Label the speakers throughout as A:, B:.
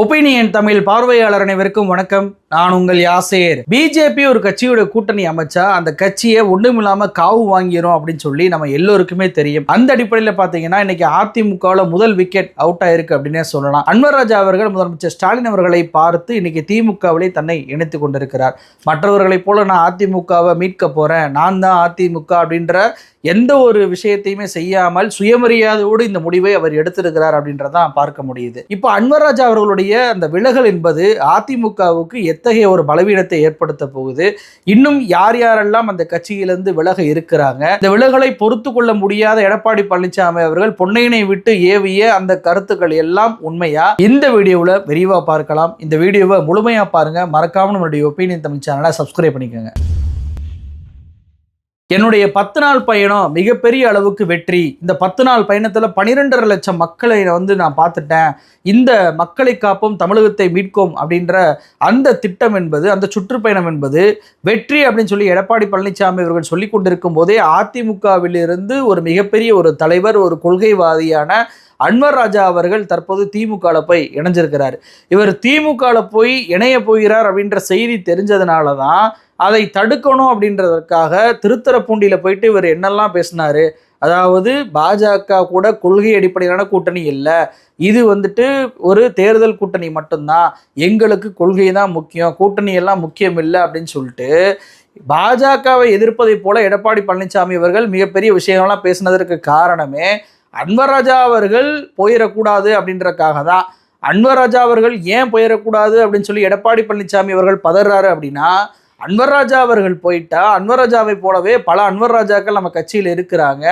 A: Opinion Tamil பார்வையாளர் அனைவருக்கும் வணக்கம். நான் உங்கள் யாசேர். பிஜேபி ஒரு கட்சியோட கூட்டணி அமைச்சா அந்த கட்சியை ஒண்ணுமில்லாம காவு வாங்கிடும் அப்படின்னு சொல்லி நம்ம எல்லோருக்குமே தெரியும். அந்த அடிப்படையில் பார்த்தீங்கன்னா இன்னைக்கு அதிமுகவில் முதல் விக்கெட் அவுட் ஆயிருக்கு அப்படின்னே சொல்லலாம். அன்வர் ராஜா அவர்கள் முதலமைச்சர் ஸ்டாலின் அவர்களை பார்த்து இன்னைக்கு திமுகவிலே தன்னை இணைத்து கொண்டிருக்கிறார். மற்றவர்களைப் போல நான் அதிமுகவை மீட்க போறேன். நான் தான் அதிமுக அப்படின்ற எந்த ஒரு விஷயத்தையுமே செய்யாமல் சுயமரியாதையோடு இந்த முடிவை அவர் எடுத்திருக்கிறார் அப்படின்றதான் பார்க்க முடியுது. இப்போ அன்வர் ராஜா அவர்களுடைய அந்த விலகல் என்பது அதிமுகவுக்கு எத்தகைய ஒரு பலவீனத்தை ஏற்படுத்த போகுது? இன்னும் யார் யாரெல்லாம் அந்த கட்சியிலிருந்து விலக இருக்கிறாங்க? இந்த விலகலை பொறுத்து கொள்ள முடியாத எடப்பாடி பழனிசாமி அவர்கள் பொன்னையினை விட்டு ஏவிய அந்த கருத்துக்கள் எல்லாம் உண்மையா? இந்த வீடியோவில் விரிவாக பார்க்கலாம். இந்த வீடியோவை முழுமையாக பாருங்க. மறக்காம நம்மளுடைய ஒப்பீனியன் தமிழ் சேனலை சப்ஸ்கிரைப் பண்ணிக்கோங்க. என்னுடைய பத்து நாள் பயணம் மிகப்பெரிய அளவுக்கு வெற்றி. இந்த பத்து நாள் பயணத்தில் பனிரெண்டரை லட்சம் மக்களை வந்து நான் பார்த்துட்டேன். இந்த மக்களை காப்போம் தமிழகத்தை மீட்கும் அப்படின்ற அந்த திட்டம் என்பது அந்த சுற்றுப்பயணம் என்பது வெற்றி அப்படின்னு சொல்லி எடப்பாடி பழனிசாமி அவர்கள் சொல்லி கொண்டிருக்கும் போதே அதிமுகவிலிருந்து ஒரு மிகப்பெரிய ஒரு தலைவர் ஒரு கொள்கைவாதியான அன்வர் ராஜா அவர்கள் தற்போது திமுகவில் போய் இணைஞ்சிருக்கிறார். இவர் திமுகவில் போய் இணைய போகிறார் அப்படின்ற செய்தி தெரிஞ்சதுனால தான் அதை தடுக்கணும் அப்படின்றதற்காக திருத்தரப்பூண்டியில் போயிட்டு இவர் என்னெல்லாம் பேசினாரு? அதாவது பாஜக கூட கொள்கை அடிப்படையிலான கூட்டணி இல்லை. இது வந்துட்டு ஒரு தேர்தல் கூட்டணி மட்டும்தான். எங்களுக்கு கொள்கை தான் முக்கியம். கூட்டணி எல்லாம் முக்கியம் இல்லை அப்படின்னு சொல்லிட்டு பாஜகவை எதிர்ப்பதை போல எடப்பாடி பழனிசாமி அவர்கள் மிகப்பெரிய விஷயங்கள்லாம் பேசினதற்கு காரணமே அன்வர் ராஜா அவர்கள் போயிடக்கூடாது அப்படின்றக்காக தான். அன்வர் ராஜா அவர்கள் ஏன் போயிடக்கூடாது அப்படின்னு சொல்லி எடப்பாடி பழனிசாமி அவர்கள் பதறாரு அப்படின்னா அன்வர் ராஜா அவர்கள் போயிட்டா அன்வர் ராஜாவை போலவே பல அன்வர் ராஜாக்கள் நம்ம கட்சியில் இருக்கிறாங்க.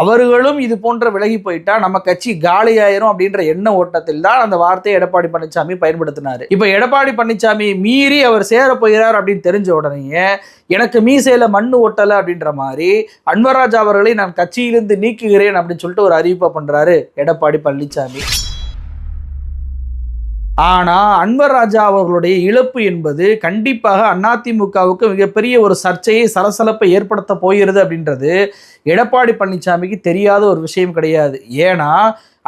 A: அவர்களும் இது போன்ற விலகி போயிட்டா நம்ம கட்சி காலியாயிரும் அப்படின்ற எண்ண ஓட்டத்தில் தான் அந்த வார்த்தையை எடப்பாடி பழனிசாமி பயன்படுத்தினார். இப்போ எடப்பாடி பழனிசாமி மீறி அவர் சேர போகிறார் அப்படின்னு தெரிஞ்ச உடனே எனக்கு மீசையில் மண் ஒட்டலை அப்படின்ற மாதிரி அன்வர் ராஜா அவர்களை நான் கட்சியிலிருந்து நீக்குகிறேன் அப்படின்னு சொல்லிட்டு ஒரு அறிவிப்பை பண்ணுறாரு எடப்பாடி பழனிசாமி. ஆனால் அன்வர் ராஜா அவர்களுடைய இழப்பு என்பது கண்டிப்பாக அதிமுகவுக்கு மிகப்பெரிய ஒரு சர்ச்சையை சலசலப்பை ஏற்படுத்த போகிறது அப்படின்றது எடப்பாடி பழனிசாமிக்கு தெரியாத ஒரு விஷயம் கிடையாது. ஏன்னா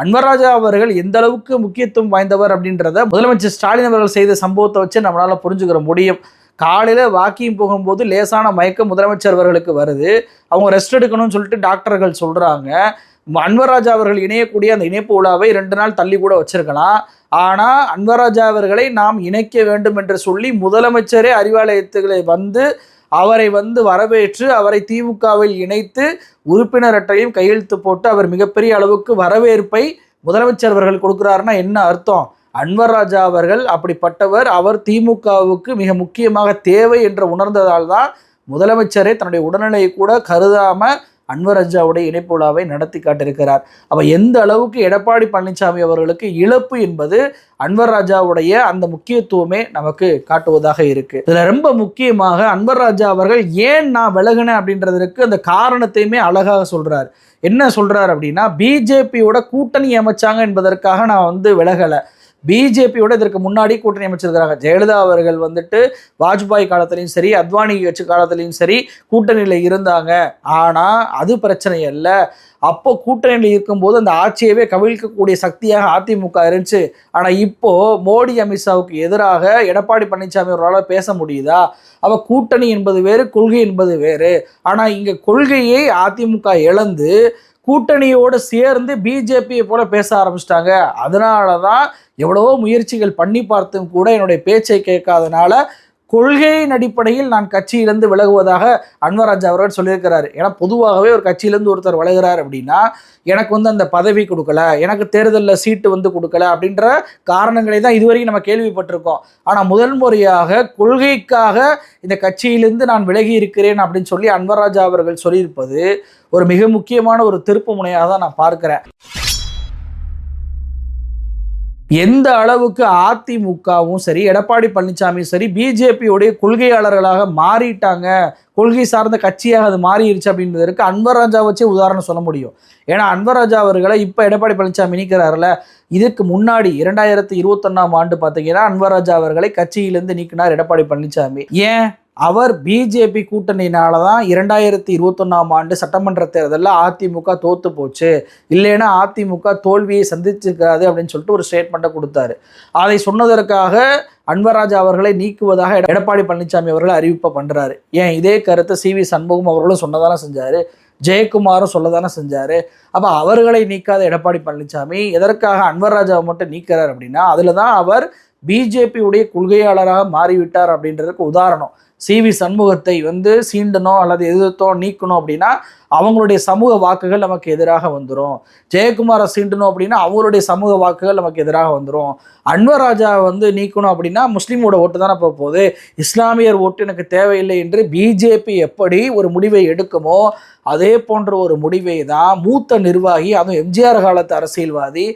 A: அன்வர்ராஜா அவர்கள் எந்த அளவுக்கு முக்கியத்துவம் வாய்ந்தவர் அப்படின்றத முதலமைச்சர் ஸ்டாலின் அவர்கள் செய்த சம்பவத்தை வச்சு நம்மளால் புரிஞ்சுக்கிற முடியும். காலையில் வாக்கிங் போகும்போது லேசான மயக்கம் முதலமைச்சர் அவர்களுக்கு வருது. அவங்க ரெஸ்ட் எடுக்கணும்னு சொல்லிட்டு டாக்டர்கள் சொல்கிறாங்க அன்வர்ராஜா அவர்கள் இணையக்கூடிய அந்த இணைப்பு விழாவை ரெண்டு நாள் தள்ளி கூட வச்சுருக்கலாம். ஆனால் அன்வராஜா அவர்களை நாம் இணைக்க வேண்டும் என்று சொல்லி முதலமைச்சரே அறிவாலயத்துகளை வந்து அவரை வந்து வரவேற்று அவரை திமுகவில் இணைத்து உறுப்பினர் அட்டையும் கையெழுத்து போட்டு அவர் மிகப்பெரிய அளவுக்கு வரவேற்பை முதலமைச்சர் அவர்கள் கொடுக்குறாருன்னா என்ன அர்த்தம்? அன்வர் ராஜா அவர்கள் அப்படிப்பட்டவர் அவர் திமுகவுக்கு மிக முக்கியமாக தேவை என்று உணர்ந்ததால் தான் முதலமைச்சரே தன்னுடைய உடல்நிலையை கூட கருதாமல் அன்வர் ராஜாவுடைய இணைப்பு நடத்தி காட்டியிருக்கிறார். அப்போ எந்த அளவுக்கு எடப்பாடி பழனிசாமி அவர்களுக்கு இழப்பு என்பது அன்வர் ராஜாவுடைய அந்த முக்கியத்துவமே நமக்கு காட்டுவதாக இருக்கு. இதுல ரொம்ப முக்கியமாக அன்வர் ராஜா அவர்கள் ஏன் நான் விலகினேன் அப்படின்றதற்கு அந்த காரணத்தையுமே அழகாக சொல்றார். என்ன சொல்றார் அப்படின்னா பிஜேபியோட கூட்டணி அமைச்சாங்க என்பதற்காக நான் வந்து விலகலை. பிஜேபியோட இதற்கு முன்னாடி கூட்டணி அமைச்சிருக்கிறாங்க. ஜெயலலிதா அவர்கள் வந்துட்டு வாஜ்பாய் காலத்திலையும் சரி அத்வானி கட்சி காலத்திலையும் சரி கூட்டணியில் இருந்தாங்க. ஆனால் அது பிரச்சனை அல்ல. அப்போ கூட்டணியில் இருக்கும்போது அந்த ஆட்சியவே கவிழ்க்கக்கூடிய சக்தியாக அதிமுக இருந்துச்சு. ஆனால் இப்போது மோடி அமித்ஷாவுக்கு எதிராக எடப்பாடி பழனிசாமி அவர்களால் பேச முடியுதா? அவள் கூட்டணி என்பது வேறு கொள்கை என்பது வேறு. ஆனால் இங்கே கொள்கையை அதிமுக இழந்து கூட்டணியோடு சேர்ந்து பிஜேபியை போல பேச ஆரம்பிச்சிட்டாங்க. அதனால தான் எவ்வளவோ முயற்சிகள் பண்ணி பார்த்தும் கூட என்னுடைய பேச்சை கேட்காதனால கொள்கையின் அடிப்படையில் நான் கட்சியிலிருந்து விலகுவதாக அன்வராஜ் அவர்கள் சொல்லியிருக்கிறார். ஏன்னா பொதுவாகவே ஒரு கட்சியிலேருந்து ஒருத்தர் விலகிறார் அப்படின்னா எனக்கு வந்து அந்த பதவி கொடுக்கல எனக்கு தேர்தலில் சீட்டு வந்து கொடுக்கல அப்படின்ற காரணங்களை தான் இதுவரைக்கும் நம்ம கேள்விப்பட்டிருக்கோம். ஆனால் முதல் முறையாக கொள்கைக்காக இந்த கட்சியிலிருந்து நான் விலகி இருக்கிறேன் அப்படின்னு சொல்லி அன்வராஜா அவர்கள் சொல்லியிருப்பது ஒரு மிக முக்கியமான ஒரு திருப்பு முனையாக தான் நான் பார்க்குறேன். எந்த அளவுக்கு அதிமுகவும் சரி எடப்பாடி பழனிசாமியும் சரி பிஜேபியோடைய கொள்கையாளர்களாக மாறிட்டாங்க கொள்கை சார்ந்த கட்சியாக அது மாறிடுச்சு அப்படின்றதற்கு அன்வர் ராஜா வச்சே உதாரணம் சொல்ல முடியும். ஏன்னா அன்வர் ராஜா அவர்களை இப்போ எடப்பாடி பழனிசாமி நீக்கிறாருல இதுக்கு முன்னாடி இரண்டாயிரத்தி இருபத்தொன்னாம் ஆண்டு பார்த்தீங்கன்னா அன்வர் ராஜா அவர்களை கட்சியிலிருந்து நீக்கினார் எடப்பாடி பழனிசாமி. ஏன்? அவர் பிஜேபி கூட்டணியினால தான் இரண்டாயிரத்தி இருபத்தொன்னாம் ஆண்டு சட்டமன்ற தேர்தலில் அதிமுக தோத்து போச்சு. இல்லைன்னா அதிமுக தோல்வியை சந்திச்சிருக்காது அப்படின்னு சொல்லிட்டு ஒரு ஸ்டேட்மெண்ட்டை கொடுத்தாரு. அதை சொன்னதற்காக அன்வராஜா அவர்களை நீக்குவதாக எடப்பாடி பழனிசாமி அவர்கள் அறிவிப்பை பண்ணுறாரு ஏன்? இதே கருத்தை சி வி சண்முகம் அவர்களும் சொன்னதானே செஞ்சார். ஜெயக்குமாரும் சொல்லதானே செஞ்சார். அப்போ அவர்களை நீக்காத எடப்பாடி பழனிசாமி எதற்காக அன்வர்ராஜாவை மட்டும் நீக்கிறார் அப்படின்னா அதில் தான் அவர் பிஜேபியுடைய கொள்கையாளராக மாறிவிட்டார் அப்படின்றதுக்கு உதாரணம். சி வி சண்முகத்தை வந்து சீண்டணும் அல்லது எதிர்த்தோ நீக்கணும் அப்படின்னா அவங்களுடைய சமூக வாக்குகள் நமக்கு எதிராக வந்துடும் ஜெயக்குமாரை சீண்டணும் அப்படின்னா அவங்களுடைய சமூக வாக்குகள் நமக்கு எதிராக வந்துடும் அன்வர் ராஜா வந்து நீக்கணும் அப்படின்னா முஸ்லீமோட ஓட்டு தானே போக போகுது. இஸ்லாமியர் ஓட்டு எனக்கு தேவையில்லை என்று பிஜேபி எப்படி ஒரு முடிவை எடுக்குமோ அதே போன்ற ஒரு முடிவை தான் மூத்த நிர்வாகி அதுவும் எம்ஜிஆர் காலத்து அரசியல்வாதி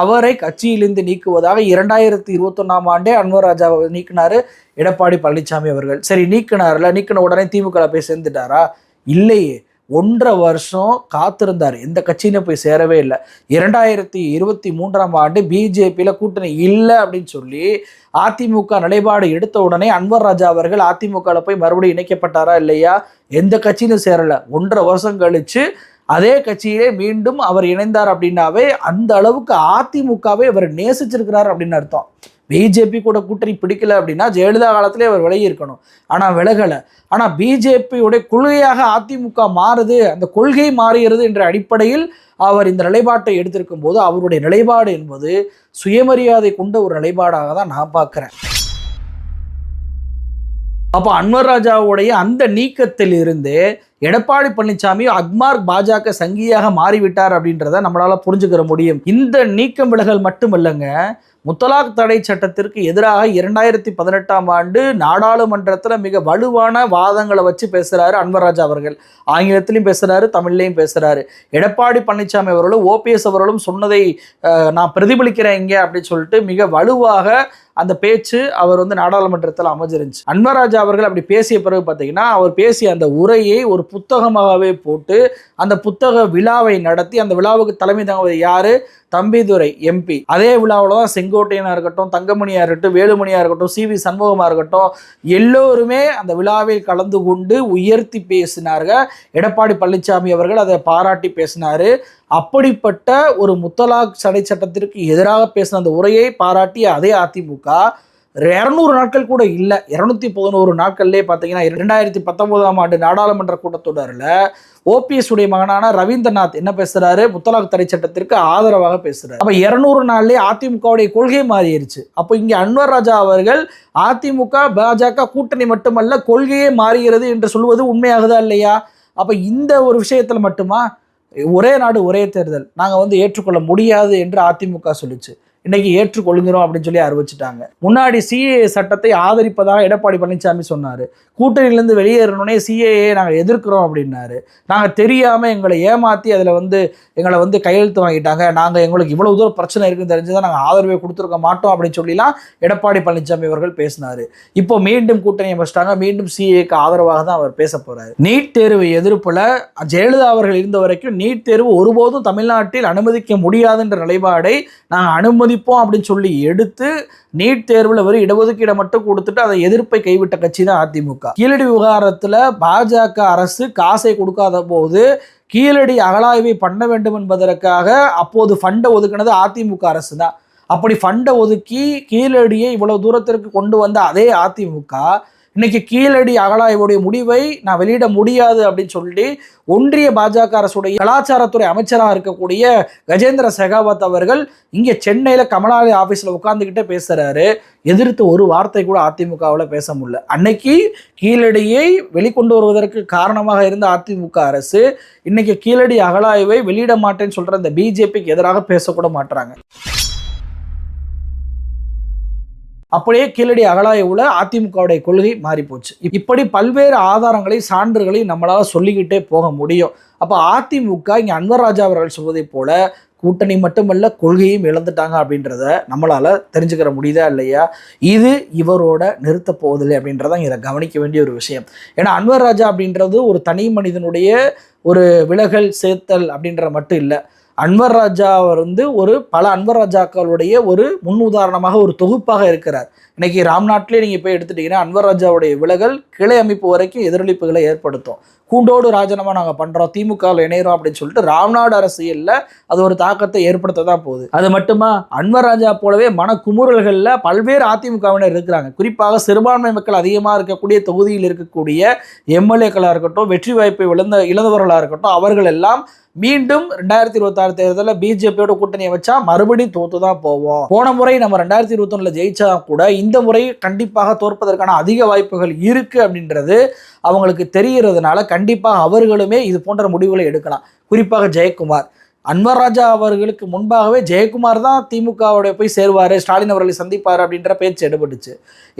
A: அவரை கட்சியிலிருந்து நீக்குவதாக இரண்டாயிரத்தி இருபத்தொன்னாம் ஆண்டே அன்வர் ராஜாவை நீக்கினார் எடப்பாடி பழனிசாமி அவர்கள். சரி நீக்கினார்ல நீக்கின உடனே திமுக போய் சேர்ந்துட்டாரா? இல்லையே. ஒன்றரை வருஷம் காத்திருந்தார். எந்த கட்சியிலும் போய் சேரவே இல்லை. இரண்டாயிரத்தி இருபத்தி மூன்றாம் ஆண்டு பிஜேபியில் கூட்டணி இல்லை அப்படின்னு சொல்லி அதிமுக நிலைப்பாடு எடுத்த உடனே அன்வர் ராஜா அவர்கள் அதிமுகவில் போய் மறுபடியும் இணைக்கப்பட்டாரா இல்லையா? எந்த கட்சியிலும் சேரலை. ஒன்றரை வருஷம் கழித்து அதே கட்சியிலே மீண்டும் அவர் இணைந்தார் அப்படின்னாவே அந்த அளவுக்கு அதிமுகவை அவர் நேசிச்சிருக்கிறார் அப்படின்னு அர்த்தம். பிஜேபி கூட கூட்டணி பிடிக்கல அப்படின்னா ஜெயலலிதா காலத்திலே அவர் விலகி இருக்கணும். ஆனால் விலகலை. ஆனால் பிஜேபியுடைய கொள்கையாக அதிமுக மாறுது அந்த கொள்கை மாறுகிறது என்ற அடிப்படையில் அவர் இந்த நிலைப்பாட்டை எடுத்திருக்கும் போது அவருடைய நிலைப்பாடு என்பது சுயமரியாதை கொண்ட ஒரு நிலைப்பாடாக தான் நான் பார்க்குறேன். அப்போ அன்வர் ராஜாவுடைய அந்த நீக்கத்தில் இருந்து எடப்பாடி பழனிசாமி அக்மார்க் பாஜக சங்கியாக மாறிவிட்டார் அப்படின்றத நம்மளால புரிஞ்சுக்கிற முடியும். இந்த நீக்கம் விலகல் மட்டுமல்லங்க முத்தலாக் தடை சட்டத்திற்கு எதிராக இரண்டாயிரத்தி பதினெட்டாம் ஆண்டு நாடாளுமன்றத்தில் மிக வலுவான வாதங்களை வச்சு பேசுகிறாரு அன்வர்ராஜா அவர்கள். ஆங்கிலத்திலையும் பேசுகிறாரு தமிழ்லையும் பேசுகிறாரு எடப்பாடி பழனிசாமி அவர்களும் ஓபிஎஸ் அவர்களும் சொன்னதை நான் பிரதிபலிக்கிறேன் இங்கே அப்படின்னு சொல்லிட்டு மிக வலுவாக அந்த பேச்சு அவர் வந்து நாடாளுமன்றத்தில் அமைஞ்சிருந்துச்சு அன்வராஜா அவர்கள் அப்படி பேசிய பிறகு பார்த்தீங்கன்னா அவர் பேசிய அந்த உரையை ஒரு புத்தகமாகவே போட்டு அந்த புத்தக விழாவை நடத்தி அந்த விழாவுக்கு தலைமை தாங்குவது யாரு? தம்பிதுரை எம்பி அதே விழாவில் தான் செங்கோட்டையனாக இருக்கட்டும் தங்கமணியாக இருக்கட்டும் வேலுமணியாக இருக்கட்டும் சி வி சண்முகமாக இருக்கட்டும் எல்லோருமே அந்த விழாவில் கலந்து கொண்டு உயர்த்தி பேசினார்கள். எடப்பாடி பழனிசாமி அவர்கள் அதை பாராட்டி பேசினார். அப்படிப்பட்ட ஒரு முத்தலாக் சடை சட்டத்திற்கு எதிராக பேசின அந்த உரையை பாராட்டிய அதே அதிமுக இரநூறு நாட்கள் கூட இல்லை இரநூத்தி பதினோரு நாட்கள்லேயே பார்த்தீங்கன்னா இரண்டாயிரத்தி பத்தொன்பதாம் ஆண்டு நாடாளுமன்ற கூட்டத்தொடரில் ஓபிஎஸ் உடைய மகனான ரவீந்திரநாத் என்ன பேசுகிறாரு முத்தலாக் தடை சட்டத்திற்கு ஆதரவாக பேசுகிறார் அப்போ இரநூறு நாள்லேயே அதிமுகவுடைய கொள்கை மாறிடுச்சு. அப்போ இங்கே அன்வர் ராஜா அவர்கள் அதிமுக பாஜக கூட்டணி மட்டுமல்ல கொள்கையே மாறுகிறது என்று சொல்வது உண்மையாகுதா இல்லையா? அப்போ இந்த ஒரு விஷயத்தில் மட்டுமா? ஒரே நாடு ஒரே தேர்தல். நாங்கள் வந்து ஏற்றுக்கொள்ள முடியாது என்று அதிமுக சொல்லிச்சு. இன்னைக்கு ஏற்றுக்கொள்கிறோம் அப்படின்னு சொல்லி அறிவிச்சிட்டாங்க. முன்னாடி சிஏஏ சட்டத்தை ஆதரிப்பதாக எடப்பாடி பழனிசாமி சொன்னார். கூட்டணியிலேருந்து வெளியேறணுன்னே சிஏஏ நாங்கள் எதிர்க்கிறோம் அப்படின்னாரு. நாங்கள் தெரியாமல் எங்களை ஏமாற்றி அதில் வந்து எங்களை வந்து கையெழுத்து வாங்கிட்டாங்க. நாங்கள் எங்களுக்கு இவ்வளோ தூரம் பிரச்சனை இருக்குன்னு தெரிஞ்சுதான் நாங்கள் ஆதரவை கொடுத்துருக்க மாட்டோம் அப்படின்னு சொல்லிலாம் எடப்பாடி பழனிசாமி அவர்கள் பேசினார். இப்போ மீண்டும் கூட்டணி அமைச்சிட்டாங்க. மீண்டும் சிஏக்கு ஆதரவாக தான் அவர் பேச போகிறார் நீட் தேர்வு எதிர்ப்பில் ஜெயலலிதா அவர்கள் இருந்த வரைக்கும் நீட் தேர்வு ஒருபோதும் தமிழ்நாட்டில் அனுமதிக்க முடியாதுன்ற நிலைப்பாடை நாங்கள் அனுமதி அனுமதிப்போம் அப்படின்னு சொல்லி எடுத்து நீட் தேர்வில் வெறும் இடஒதுக்கீடை மட்டும் கொடுத்துட்டு அதை எதிர்ப்பை கைவிட்ட கட்சி தான் அதிமுக. கீழடி விவகாரத்தில் பாஜக அரசு காசை கொடுக்காத போது கீழடி அகழாய்வை பண்ண வேண்டும் என்பதற்காக அப்போது ஃபண்டை ஒதுக்கினது அதிமுக அரசு தான். அப்படி ஃபண்டை ஒதுக்கி கீழடியை இவ்வளவு தூரத்திற்கு கொண்டு வந்த அதே அதிமுக இன்னைக்கு கீழடி அகழாய்வுடைய முடிவை நான் வெளியிட முடியாது அப்படின்னு சொல்லி ஒன்றிய பாஜக அரசுடைய கலாச்சாரத்துறை அமைச்சராக இருக்கக்கூடிய கஜேந்திர செகாவத் அவர்கள் இங்கே சென்னையில் கமலாலய ஆஃபீஸில் உட்காந்துக்கிட்டே பேசுகிறாரு எதிர்த்து ஒரு வார்த்தை கூட அதிமுகவில் பேச முடியல. அன்னைக்கு கீழடியை வெளிக்கொண்டு வருவதற்கு காரணமாக இருந்த அதிமுக அரசு இன்னைக்கு கீழடி அகலாய்வை வெளியிட மாட்டேன்னு சொல்கிற இந்த பிஜேபிக்கு எதிராக பேசக்கூட மாட்டுறாங்க அப்படியே கீழடி அகழாய்வுல அதிமுகவுடைய கொள்கை மாறி போச்சு இப்படி பல்வேறு ஆதாரங்களை சான்றுகளை நம்மளால சொல்லிக்கிட்டே போக முடியும். அப்போ அதிமுக இங்கே அன்வர் ராஜா அவர்கள் சொல்வதை போல கூட்டணி மட்டுமல்ல கொள்கையும் இழந்துட்டாங்க அப்படின்றத நம்மளால தெரிஞ்சுக்கிற முடியுதா இல்லையா? இது இவரோட நிறுத்த போவதில்லை அப்படின்றத இதை கவனிக்க வேண்டிய ஒரு விஷயம். ஏன்னா அன்வர் ராஜா அப்படின்றது ஒரு தனி மனிதனுடைய ஒரு விலகல் சேர்த்தல் அப்படின்ற மட்டும் இல்லை. அன்வர் ராஜா அவர் வந்து ஒரு பல அன்வர் ராஜாக்களுடைய ஒரு முன் உதாரணமாக ஒரு தொகுப்பாக இருக்கிறார். இன்னைக்கு ராம்நாட்டிலே நீங்கள் போய் எடுத்துட்டீங்கன்னா அன்வர் ராஜாவுடைய விலகல் கிளை அமைப்பு வரைக்கும் எதிரொலிப்புகளை ஏற்படுத்தும். கூண்டோடு ராஜினாமா நாங்கள் பண்ணுறோம் திமுகவில் இணையிறோம் அப்படின்னு சொல்லிட்டு ராம்நாடு அரசியலில் அது ஒரு தாக்கத்தை ஏற்படுத்த தான் போகுது. அது மட்டுமா? அன்வர் ராஜா போலவே மனக்குமுறல்களில் பல்வேறு அதிமுகவினர் இருக்கிறாங்க. குறிப்பாக சிறுபான்மை மக்கள் அதிகமாக இருக்கக்கூடிய தொகுதியில் இருக்கக்கூடிய எம்எல்ஏக்களாக இருக்கட்டும் வெற்றி வாய்ப்பை இழந்த இழந்தவர்களாக இருக்கட்டும் அவர்கள் எல்லாம் மீண்டும் ரெண்டாயிரத்தி இருபத்தாறு தேர்தலில் பிஜேபியோட கூட்டணியை வச்சா மறுபடியும் தோத்து தான் போவோம். போன முறை நம்ம ரெண்டாயிரத்தி இருபத்தொன்னில் ஜெயிச்சா கூட இந்த முறை கண்டிப்பாக தோற்பதற்கான அதிக வாய்ப்புகள் இருக்கு அப்படின்றது அவங்களுக்கு தெரிகிறதுனால கண்டிப்பாக அவர்களுமே இது போன்ற முடிவுகளை எடுக்கலாம். குறிப்பாக ஜெயக்குமார். அன்வர் ராஜா அவர்களுக்கு முன்பாகவே ஜெயக்குமார் தான் திமுகவுடைய போய் சேருவார் ஸ்டாலின் அவர்களை சந்திப்பார் அப்படின்ற பேச்சு எடுபட்டுச்சு.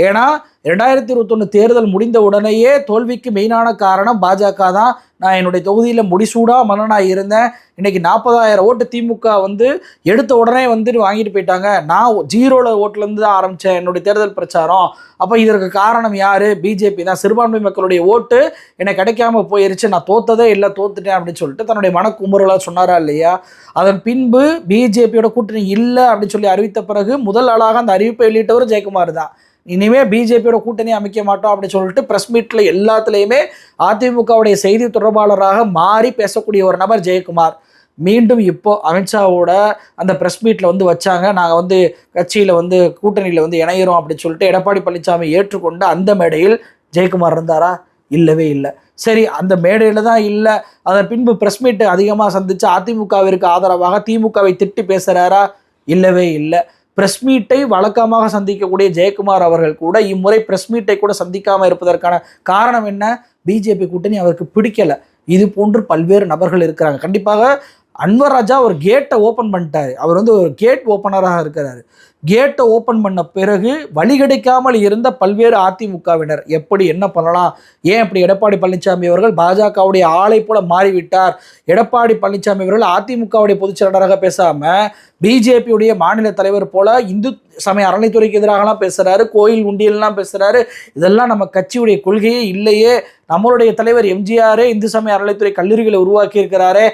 A: ஏன்னா ரெண்டாயிரத்தி இருபத்தொன்று தேர்தல் முடிந்த உடனேயே தோல்விக்கு மெயினான காரணம் பாஜக தான். நான் என்னுடைய தொகுதியில் முடிசூடாக மன்னனாக இருந்தேன். இன்றைக்கி நாற்பதாயிரம் ஓட்டு திமுக வந்து எடுத்த உடனே வந்துட்டு வாங்கிட்டு போயிட்டாங்க. நான் ஜீரோவில் ஓட்டுலேருந்து தான் ஆரம்பித்தேன் என்னுடைய தேர்தல் பிரச்சாரம். அப்போ இதற்கு காரணம் யார்? பிஜேபி தான். சிறுபான்மை மக்களுடைய ஓட்டு எனக்கு கிடைக்காம போயிருச்சு. நான் தோத்ததே இல்லை தோத்துட்டேன் அப்படின்னு சொல்லிட்டு தன்னுடைய மனக்குமுறலாக சொன்னாரா இல்லையா? அதன் பின்பு பிஜேபியோட கூட்டணி இல்லை அப்படின்னு சொல்லி அறிவித்த பிறகு முதல் ஆளாக அந்த அறிவிப்பை வெளியிட்டவர் ஜெயக்குமார் தான். இனிமே பிஜேபியோட கூட்டணி அமைக்க மாட்டோம் அப்படின்னு சொல்லிட்டு ப்ரெஸ் மீட்டில் எல்லாத்துலேயுமே அதிமுகவுடைய செய்தி தொடர்பாளராக மாறி பேசக்கூடிய ஒரு நபர் ஜெயக்குமார். மீண்டும் இப்போ அமித்ஷாவோட அந்த ப்ரெஸ் மீட்டில் வந்து வச்சாங்க. நாங்கள் வந்து கட்சியில் வந்து கூட்டணியில் வந்து இணையிறோம் அப்படின்னு சொல்லிட்டு எடப்பாடி பழனிசாமி ஏற்றுக்கொண்டு அந்த மேடையில் ஜெயக்குமார் இருந்தாரா? இல்லவே இல்லை. சரி அந்த மேடையில் தான் இல்லை. அதன் பின்பு ப்ரெஸ் மீட் அதிகமாக சந்தித்து அதிமுகவிற்கு ஆதரவாக திமுகவை திட்டி பேசுகிறாரா இல்லவே இல்லை. பிரஸ் மீட்டை வழக்கமாக சந்திக்கக்கூடிய ஜெயக்குமார் அவர்கள் கூட இம்முறை பிரஸ் மீட்டை கூட சந்திக்காமல் இருப்பதற்கான காரணம் என்ன? பிஜேபி கூட்டணி அவருக்கு பிடிக்கலை. இது போன்று பல்வேறு நபர்கள் இருக்கிறாங்க. கண்டிப்பாக அன்வர் ராஜா ஒரு கேட்டை ஓப்பன் பண்ணிட்டாரு. அவர் வந்து ஒரு கேட் ஓப்பனராக இருக்கிறாரு. கேட்டை ஓப்பன் பண்ண பிறகு வழி கிடைக்காமல் இருந்த பல்வேறு அதிமுகவினர் எப்படி என்ன பண்ணலாம்? ஏன் இப்படி எடப்பாடி பழனிசாமி அவர்கள் பாஜகவுடைய ஆளை போல மாறிவிட்டார்? எடப்பாடி பழனிசாமி அவர்கள் அதிமுகவுடைய பொதுச் செயலாளராக பேசாமல் பிஜேபியுடைய மாநில தலைவர் போல இந்து சமய அறநிலைத்துறைக்கு எதிராகலாம் பேசுகிறாரு கோயில் உண்டியல்லாம் பேசுகிறாரு இதெல்லாம் நம்ம கட்சியுடைய கொள்கையே இல்லையே. நம்மளுடைய தலைவர் எம்ஜிஆரே இந்து சமய அறநிலைத்துறை கல்லூரிகளை உருவாக்கி இருக்கிறாரே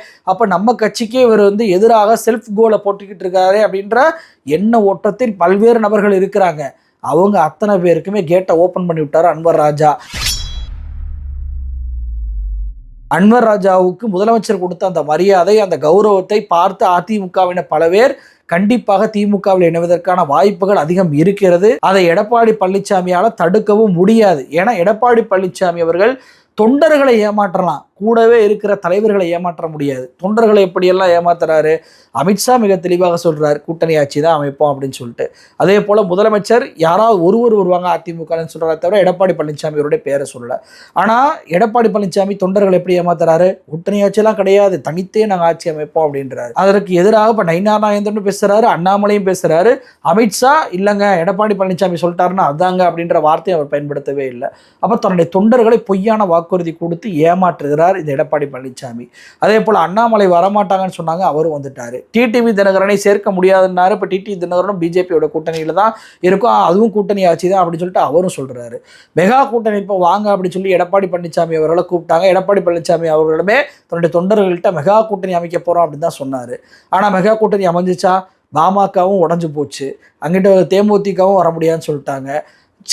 A: நம்ம கட்சிக்கே இவர் வந்து எதிராக செல்ஃப் கோலை போட்டுக்கிட்டு இருக்காரு அப்படின்ற எண்ண ஓட்டத்தில் பல்வேறு நபர்கள் இருக்கிறாங்க. அவங்க அத்தனை பேருக்குமே கேட்டை ஓப்பன் பண்ணி விட்டார் அன்வர் ராஜா. அன்வர் ராஜாவுக்கு முதலமைச்சர் கொடுத்த அந்த மரியாதை அந்த கௌரவத்தை பார்த்து அதிமுகவினர் பல பேர் கண்டிப்பாக திமுகவில் இணைவதற்கான வாய்ப்புகள் அதிகம் இருக்கிறது. அதை எடப்பாடி பழனிசாமியால் தடுக்கவும் முடியாது. ஏன்னா எடப்பாடி பழனிசாமி அவர்கள் தொண்டர்களை ஏமாற்றலாம். கூடவே இருக்கிற தலைவர்களை ஏமாற்ற முடியாது. தொண்டர்களை எப்படியெல்லாம் ஏமாத்துறாரு? அமித்ஷா மிக தெளிவாக சொல்றாரு கூட்டணி ஆட்சி தான் அமைப்போம் அப்படின்னு சொல்லிட்டு. அதே போல முதலமைச்சர் யாராவது ஒருவர் வருவாங்க அதிமுகன்னு சொல்றாரு தவிர எடப்பாடி பழனிசாமி அவருடைய பேரை சொல்லல. ஆனா எடப்பாடி பழனிசாமி தொண்டர்கள் எப்படி ஏமாத்துறாரு? கூட்டணி ஆட்சியெல்லாம் கிடையாது தனித்தே நாங்கள் ஆட்சி அமைப்போம் அப்படின்றாரு. அதற்கு எதிராக இப்போ நைனா நாகேந்திரன் பேசுறாரு அண்ணாமலையும் பேசுறாரு. அமித்ஷா இல்லைங்க எடப்பாடி பழனிசாமி சொல்லிட்டாருன்னா அதாங்க அப்படின்ற வார்த்தையை அவர் பயன்படுத்தவே இல்லை. அப்போ தன்னுடைய தொண்டர்களை பொய்யான வாக்குறுதி கொடுத்து ஏமாற்றுகிறார். சொல்றார் இந்த எடப்பாடி பழனிசாமி அதே போல் அண்ணாமலை வரமாட்டாங்கன்னு சொன்னாங்க அவரும் வந்துட்டாரு. டிடிவி தினகரனை சேர்க்க முடியாதுன்னாரு. இப்போ டிடிவி தினகரனும் பிஜேபியோட கூட்டணியில் தான் இருக்கும். அதுவும் கூட்டணி ஆட்சி தான் அப்படின்னு சொல்லிட்டு அவரும் சொல்றாரு. மெகா கூட்டணி இப்போ வாங்க அப்படின்னு சொல்லி எடப்பாடி பழனிசாமி அவர்களை கூப்பிட்டாங்க. எடப்பாடி பழனிசாமி அவர்களுமே தன்னுடைய தொண்டர்கள்ட்ட மெகா கூட்டணி அமைக்க போகிறோம் அப்படின்னு தான் சொன்னார். ஆனால் மெகா கூட்டணி அமைஞ்சிச்சா? பாமகவும் உடஞ்சு போச்சு. அங்கிட்ட தேமுதிகவும் வர முடியாதுன்னு சொல்லிட்டாங்க.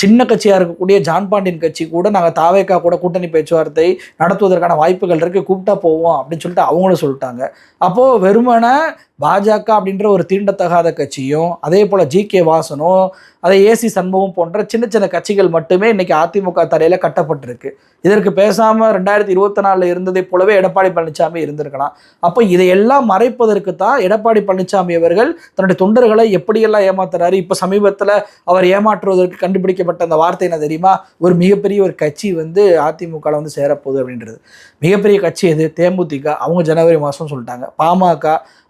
A: சின்ன கட்சியாக இருக்கக்கூடிய ஜான் பாண்டியன் கட்சி கூட நாங்கள் தாவேக்கா கூட கூட்டணி பேச்சுவார்த்தை நடத்துவதற்கான வாய்ப்புகள் இருக்குது கூப்பிட்டா போவோம் அப்படின்னு சொல்லிட்டு அவங்களும் சொல்லிட்டாங்க. அப்போது வெறுமனே பாஜக அப்படின்ற ஒரு தீண்டத்தகாத கட்சியும் அதே போல் ஜி கே வாசனும் அதே ஏசி சண்முகம் போன்ற சின்ன சின்ன கட்சிகள் மட்டுமே இன்றைக்கி அதிமுக தலையில் கட்டப்பட்டிருக்கு. இதற்கு பேசாமல் ரெண்டாயிரத்தி இருபத்தி நாலில் இருந்ததை போலவே எடப்பாடி பழனிசாமி இருந்திருக்கலாம். அப்போ இதையெல்லாம் மறைப்பதற்கு தான் எடப்பாடி பழனிசாமி அவர்கள் தன்னுடைய தொண்டர்களை எப்படியெல்லாம் ஏமாத்துறாரு இப்போ சமீபத்தில் அவர் ஏமாற்றுவதற்கு கண்டுபிடிக்க கண்டுபிடிக்கப்பட்ட அந்த வார்த்தை என்ன தெரியுமா? ஒரு மிகப்பெரிய ஒரு கட்சி வந்து அதிமுகவில் வந்து சேரப்போகுது அப்படின்றது. மிகப்பெரிய கட்சி எது? தேமுதிக. அவங்க ஜனவரி மாதம் சொல்லிட்டாங்க. பாமக.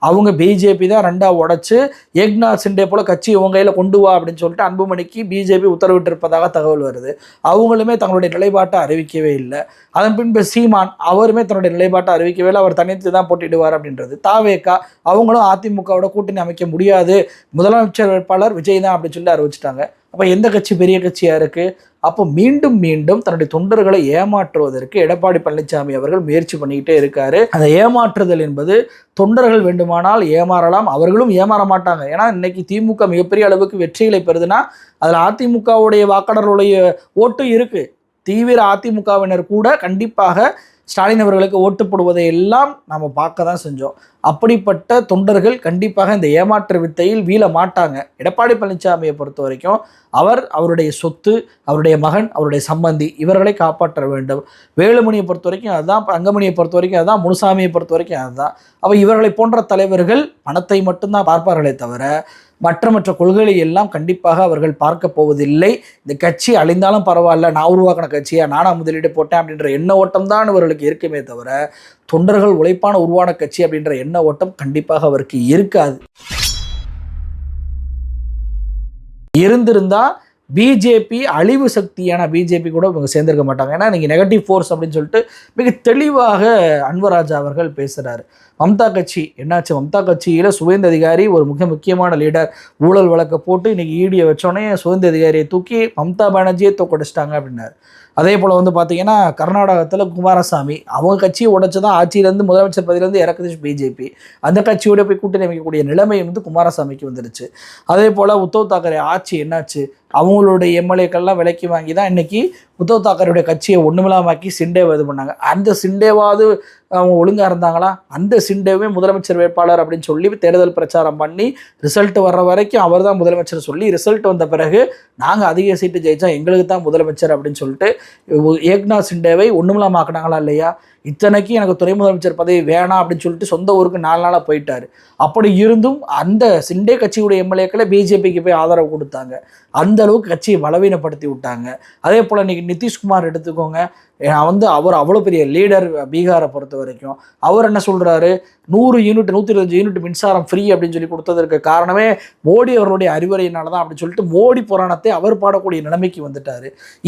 A: அவங்க பிஜேபி தான் ரெண்டாக உடைச்சு ஏக்நாத் சிண்டே போல கட்சி உங்க கையில் கொண்டு வா அப்படின்னு சொல்லிட்டு அன்புமணிக்கு பிஜேபி உத்தரவிட்டிருப்பதாக தகவல் வருது. அவங்களுமே தங்களுடைய நிலைப்பாட்டை அறிவிக்கவே இல்லை. அதன் பின்பு சீமான் அவருமே தன்னுடைய நிலைப்பாட்டை அறிவிக்கவே இல்லை. அவர் தனித்து தான் போட்டிடுவார் அப்படின்றது. தாவேக்கா அவங்களும் அதிமுகவோட கூட்டணி அமைக்க முடியாது. முதலமைச்சர் வேட்பாளர் விஜய் தான் அப்படின்னு சொல்லி அறிவிச்சிட்டாங்க. அப்போ எந்த கட்சி பெரிய கட்சியாக இருக்குது அப்போ மீண்டும் மீண்டும் தன்னுடைய தொண்டர்களை ஏமாற்றுவதற்கு எடப்பாடி பழனிசாமி அவர்கள் முயற்சி பண்ணிக்கிட்டே இருக்காரு. அந்த ஏமாற்றுதல் என்பது தொண்டர்கள் வேண்டுமானால் ஏமாறலாம் அவர்களும் ஏமாற மாட்டாங்க. ஏன்னா இன்னைக்கு திமுக மிகப்பெரிய அளவுக்கு வெற்றிகளை பெறுதுன்னா அதில் அதிமுகவுடைய வாக்காளர்களுடைய ஓட்டு இருக்குது தீவிர அதிமுகவினர் கூட கண்டிப்பாக ஸ்டாலின் அவர்களுக்கு ஓட்டு போடுவதை எல்லாம் நம்ம பார்க்க தான் செஞ்சோம். அப்படிப்பட்ட தொண்டர்கள் கண்டிப்பாக இந்த ஏமாற்று வித்தையில் வீழ மாட்டாங்க. எடப்பாடி பழனிசாமியை பொறுத்த வரைக்கும் அவர் அவருடைய சொத்து அவருடைய மகன் அவருடைய சம்பந்தி இவர்களை காப்பாற்ற வேண்டும். வேலுமணியை பொறுத்த வரைக்கும் அதுதான் அங்கமணியை பொறுத்த வரைக்கும் அதுதான் முனுசாமியை பொறுத்த வரைக்கும் அதுதான். அப்போ இவர்களை போன்ற தலைவர்கள் பணத்தை மட்டும்தான் பார்ப்பார்களே தவிர மற்ற மற்ற கொள்கைகளை எல்லாம் கண்டிப்பாக அவர்கள் பார்க்க போவதில்லை. இந்த கட்சி அழிந்தாலும் பரவாயில்ல நான் உருவாக்கின கட்சியா நானா முதலீடு போட்டேன் அப்படின்ற எண்ண ஓட்டம் தான் இவர்களுக்கு இருக்குமே தவிர தொண்டர்கள் உழைப்பான உருவான கட்சி அப்படின்ற எண்ண ஓட்டம் கண்டிப்பாக அவருக்கு இருக்காது. இருந்திருந்தால் பிஜேபி அழிவு சக்தியான பிஜேபி கூட இவங்க சேர்ந்திருக்க மாட்டாங்க. ஏன்னா நீங்கள் நெகட்டிவ் ஃபோர்ஸ் அப்படின்னு சொல்லிட்டு மிக தெளிவாக அன்வராஜா அவர்கள் பேசுகிறாரு மம்தா கட்சி என்னாச்சு? மம்தா கட்சியில் சுவேந்த அதிகாரி ஒரு மிக முக்கியமான லீடர் ஊழல் வழக்கை போட்டு இன்றைக்கி ஈடியை வச்சோடனே சுவேந்த அதிகாரியை தூக்கி மம்தா பானர்ஜியை தோக்கடிச்சிட்டாங்க அப்படின்னாரு. அதே போல் வந்து பார்த்தீங்கன்னா கர்நாடகத்தில் குமாரசாமி அவங்க கட்சியை உடச்சி தான் ஆட்சியிலேருந்து முதலமைச்சர் பதவியிலேருந்து இறக்குது பிஜேபி அந்த கட்சியோட போய் கூட்டணி அமைக்கக்கூடிய நிலைமை வந்து குமாரசாமிக்கு வந்துடுச்சு அதே போல் உத்தவ் தாக்கரே ஆட்சி என்னாச்சு? அவங்களுடைய எம்எல்ஏக்கள்லாம் விலைக்கு வாங்கி தான் இன்றைக்கி உத்தவ் தாக்கரேடைய கட்சியை ஒன்றுமில்லாமாக்கி சிண்டேவை இது பண்ணாங்க. அந்த சிண்டேவாவது அவங்க ஒழுங்காக இருந்தாங்களா? அந்த சிண்டேவே முதலமைச்சர் வேட்பாளர் அப்படின்னு சொல்லி தேர்தல் பிரச்சாரம் பண்ணி ரிசல்ட் வர்ற வரைக்கும் அவர் தான் முதலமைச்சர் சொல்லி ரிசல்ட் வந்த பிறகு நாங்கள் அதிக சீட்டு ஜெயிச்சா எங்களுக்கு தான் முதலமைச்சர் அப்படின்னு சொல்லிட்டு ஏக்நாத் சிண்டேவை ஒன்றுமில்லாம ஆக்குனாங்களா இல்லையா? இத்தனைக்கு எனக்கு துணை முதலமைச்சர் பதவி வேணாம் அப்படின்னு சொல்லிட்டு சொந்த ஊருக்கு நாலு நாளாக போயிட்டார். அப்படி இருந்தும் அந்த சிண்டே கட்சியுடைய எம்எல்ஏக்களை பிஜேபிக்கு போய் ஆதரவு கொடுத்தாங்க. அந்த அளவுக்கு கட்சியை பலவீனப்படுத்தி விட்டாங்க. அதே போல் இன்னைக்கு நிதிஷ்குமார் எடுத்துக்கோங்க. ஏன்னா வந்து அவர் அவ்வளோ பெரிய லீடர் பீகாரை பொறுத்த வரைக்கும். அவர் என்ன சொல்கிறாரு நூறு யூனிட் நூற்றி இருபது யூனிட் மின்சாரம் ஃப்ரீ அப்படின்னு சொல்லி கொடுத்ததற்கு காரணமே மோடி அவர்களுடைய அறிவுரையினால தான் அப்படின்னு சொல்லிட்டு மோடி புராணத்தை அவர் பாடக்கூடிய நிலைமைக்கு வந்துட்டார்.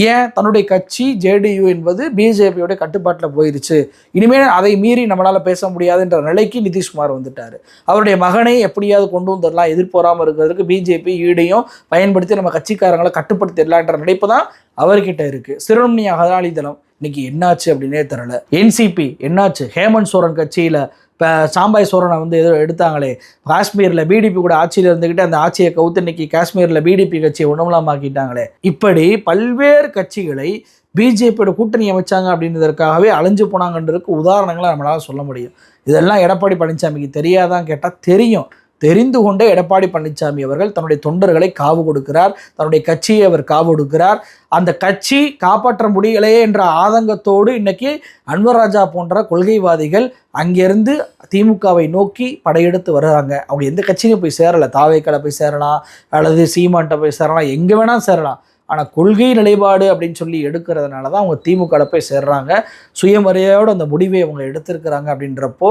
A: ஏன்? தன்னுடைய கட்சி ஜேடியு என்பது பிஜேபியோடைய கட்டுப்பாட்டில் போயிருச்சு. இனிமேல் அதை மீறி நம்மளால் பேச முடியாதுன்ற நிலைக்கு நிதிஷ்குமார் வந்துட்டார். அவருடைய மகனை எப்படியாவது கொண்டு வந்துடலாம் எதிர்போறாமல் இருக்கிறதுக்கு பிஜேபி ஈடையும் பயன்படுத்தி நம்ம கட்சிக்காரங்களை கட்டுப்படுத்திடலான்ற நினைப்பு தான் அவர்கிட்ட இருக்கு. சிறுமணி அகதாளிதளம் இன்னைக்கு என்னாச்சு அப்படின்னே தெரியல. என்சிபி என்னாச்சு? ஹேமந்த் சோரன் கட்சியில் இப்போ சாம்பாய் சோரனை வந்து எதோ எடுத்தாங்களே. காஷ்மீரில் பிடிபி கூட ஆட்சியில் இருந்துக்கிட்டு அந்த ஆட்சியை கவுத்து இன்னைக்கு காஷ்மீரில் பிடிபி கட்சியை ஒன்றுமில்லாமாக்கிட்டாங்களே இப்படி பல்வேறு கட்சிகளை பிஜேபியோட கூட்டணி அமைச்சாங்க அப்படின்றதற்காகவே அழிஞ்சு போனாங்கன்றதுக்கு உதாரணங்களை நம்மளால் சொல்ல முடியும். இதெல்லாம் எடப்பாடி பழனிசாமிக்கு தெரியாதான் கேட்டால் தெரியும். தெரிந்து கொண்டே எடப்பாடி பழனிசாமி அவர்கள் தன்னுடைய தொண்டர்களை காவு கொடுக்கிறார். தன்னுடைய கட்சியை அவர் காவு கொடுக்கிறார். அந்த கட்சி காப்பாற்ற முடியலையே என்ற ஆதங்கத்தோடு இன்னைக்கு அன்வர் ராஜா போன்ற கொள்கைவாதிகள் அங்கிருந்து திமுகவை நோக்கி படையெடுத்து வர்றாங்க. அவங்க எந்த கட்சியும் போய் சேரலை. தாவேக்கலை போய் சேரலாம். அல்லது சீமான்ட்ட போய் சேரலாம். எங்கே வேணால் சேரலாம். ஆனால் கொள்கை நிலைப்பாடு அப்படின்னு சொல்லி எடுக்கிறதுனால தான் அவங்க திமுகவில் போய் சேர்றாங்க. சுயமரியாதையோடு அந்த முடிவை அவங்க எடுத்திருக்கிறாங்க அப்படின்றப்போ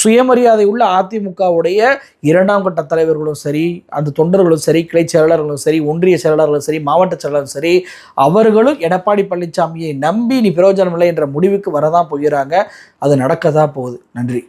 A: சுயமரியாதை உள்ள அதிமுகவுடைய இரண்டாம் கட்ட தலைவர்களும் சரி அந்த தொண்டர்களும் சரி கிளை செயலாளர்களும் சரி ஒன்றிய செயலாளர்களும் சரி மாவட்ட செயலாளரும் சரி அவர்களும் எடப்பாடி பழனிசாமியை நம்பி நீ பிரயோஜனம் இல்லை என்ற முடிவுக்கு வரதான் போகிறாங்க. அது நடக்க தான் போகுது. நன்றி.